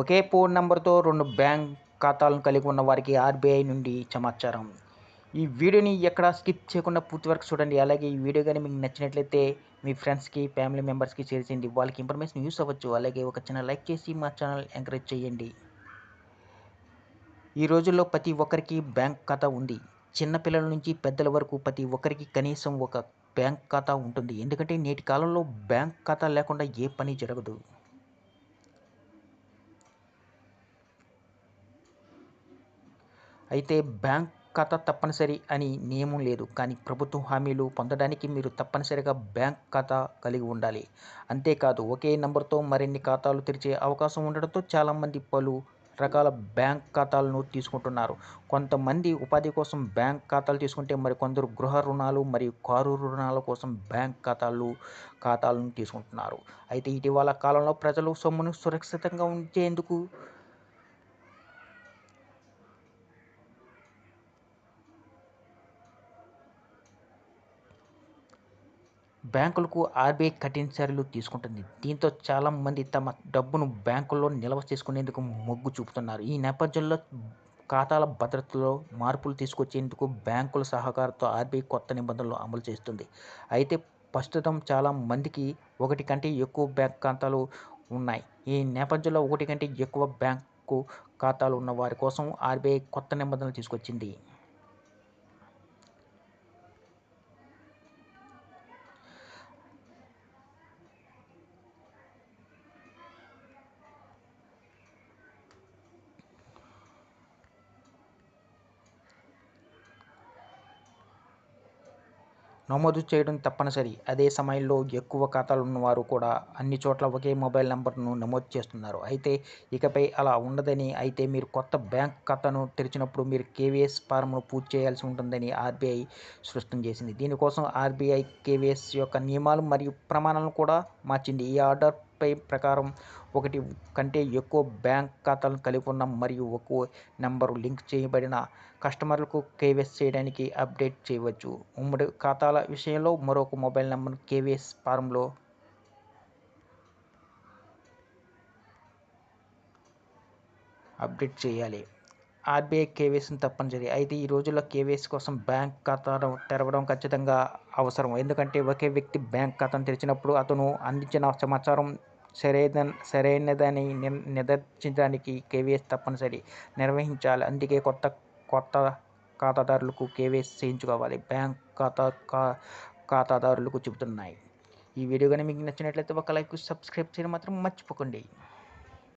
ఒకే phone నంబర్తో రెండు bank ఖాతాలను కలిగి ఉన్న వారికి ఆర్బీఐ నుండి సమాచారం. ఈ వీడియోని ఎక్కడ స్కిప్ చేయకుండా పూర్తి వరకు చూడండి. అలాగే ఈ వీడియో కానీ మీకు నచ్చినట్లయితే మీ ఫ్రెండ్స్కి ఫ్యామిలీ మెంబర్స్కి షేర్ చేయండి. వాళ్ళకి ఇన్ఫర్మేషన్ యూస్ అవ్వచ్చు. అలాగే ఒక చిన్న లైక్ చేసి మా ఛానల్ ఎంకరేజ్ చేయండి. ఈ రోజుల్లో ప్రతి ఒక్కరికి బ్యాంక్ ఖాతా ఉంది. చిన్నపిల్లల నుంచి పెద్దల వరకు ప్రతి ఒక్కరికి కనీసం ఒక బ్యాంక్ ఖాతా ఉంటుంది. ఎందుకంటే నేటి కాలంలో బ్యాంక్ ఖాతా లేకుండా ఏ పని జరగదు. అయితే బ్యాంక్ ఖాతా తప్పనిసరి అని నియమం లేదు. కానీ ప్రభుత్వ హామీలు పొందడానికి మీరు తప్పనిసరిగా బ్యాంక్ ఖాతా కలిగి ఉండాలి. అంతేకాదు ఒకే నంబర్తో మరిన్ని ఖాతాలు తెరిచే అవకాశం ఉండడంతో చాలామంది పలు రకాల బ్యాంక్ ఖాతాలను తీసుకుంటున్నారు. కొంతమంది ఉపాధి కోసం బ్యాంక్ ఖాతాలు తీసుకుంటే మరి కొందరు గృహ రుణాలు మరియు కారు రుణాల కోసం బ్యాంక్ ఖాతాలు ఖాతాలను తీసుకుంటున్నారు. అయితే ఇటీవల కాలంలో ప్రజలు సొమ్మును సురక్షితంగా ఉంచేందుకు బ్యాంకులకు ఆర్బీఐ కఠిన చర్యలు తీసుకుంటుంది. దీంతో చాలామంది తమ డబ్బును బ్యాంకుల్లో నిల్వ చేసుకునేందుకు మొగ్గు చూపుతున్నారు. ఈ నేపథ్యంలో ఖాతాల భద్రతలో మార్పులు తీసుకొచ్చేందుకు బ్యాంకుల సహకారంతో ఆర్బీఐ కొత్త నిబంధనలు అమలు చేస్తుంది. అయితే ప్రస్తుతం చాలా మందికి ఒకటి కంటే ఎక్కువ బ్యాంక్ ఖాతాలు ఉన్నాయి. ఈ నేపథ్యంలో ఒకటి కంటే ఎక్కువ బ్యాంకు ఖాతాలు ఉన్న వారి కోసం ఆర్బీఐ కొత్త నిబంధనలు తీసుకొచ్చింది. నమోదు చేయడం తప్పనిసరి. అదే సమయంలో ఎక్కువ ఖాతాలు ఉన్నవారు కూడా అన్ని చోట్ల ఒకే మొబైల్ నంబర్ను నమోదు చేస్తున్నారు. అయితే ఇకపై అలా ఉండదని అయితే మీరు కొత్త బ్యాంక్ ఖాతాను తెరిచినప్పుడు మీరు కేవీఎస్ ఫారంను పూర్తి చేయాల్సి ఉంటుందని ఆర్బీఐ స్పష్టం చేసింది. దీనికోసం ఆర్బీఐ కేవీఎస్ యొక్క నియమాలు మరియు ప్రమాణాలను కూడా మార్చింది. ఈ ఆర్డర్ పై ప్రకారం ఒకటి కంటే ఎక్కువ బ్యాంక్ ఖాతాలను కలిగి ఉన్న మరియు ఒక్కో నెంబరు లింక్ చేయబడిన కస్టమర్లకు కేవైసీ చేయడానికి అప్డేట్ చేయవచ్చు. ఉమ్మడి ఖాతాల విషయంలో మరొక మొబైల్ నెంబర్ కేవైసీ ఫారంలో అప్డేట్ చేయాలి. ఆర్బీఐ కేవైసీని తప్పనిసరి. అయితే ఈ రోజుల్లో కేవైసీ కోసం బ్యాంక్ ఖాతాను తెరవడం ఖచ్చితంగా అవసరం. ఎందుకంటే ఒకే వ్యక్తి బ్యాంక్ ఖాతాను తెరిచినప్పుడు అతను అందించిన సమాచారం సరైన సరైనదని నిర్ధారించడానికి కేవైసీ తప్పనిసరి నిర్వహించాలి. అందుకే కొత్త కొత్త ఖాతాదారులకు కేవైసీ చేయించుకోవాలి. బ్యాంక్ ఖాతా ఖాతాదారులకు చెబుతున్నాయి. ఈ వీడియో కానీ మీకు నచ్చినట్లయితే ఒక లైక్ సబ్స్క్రైబ్ చేయడం మాత్రం మర్చిపోకండి.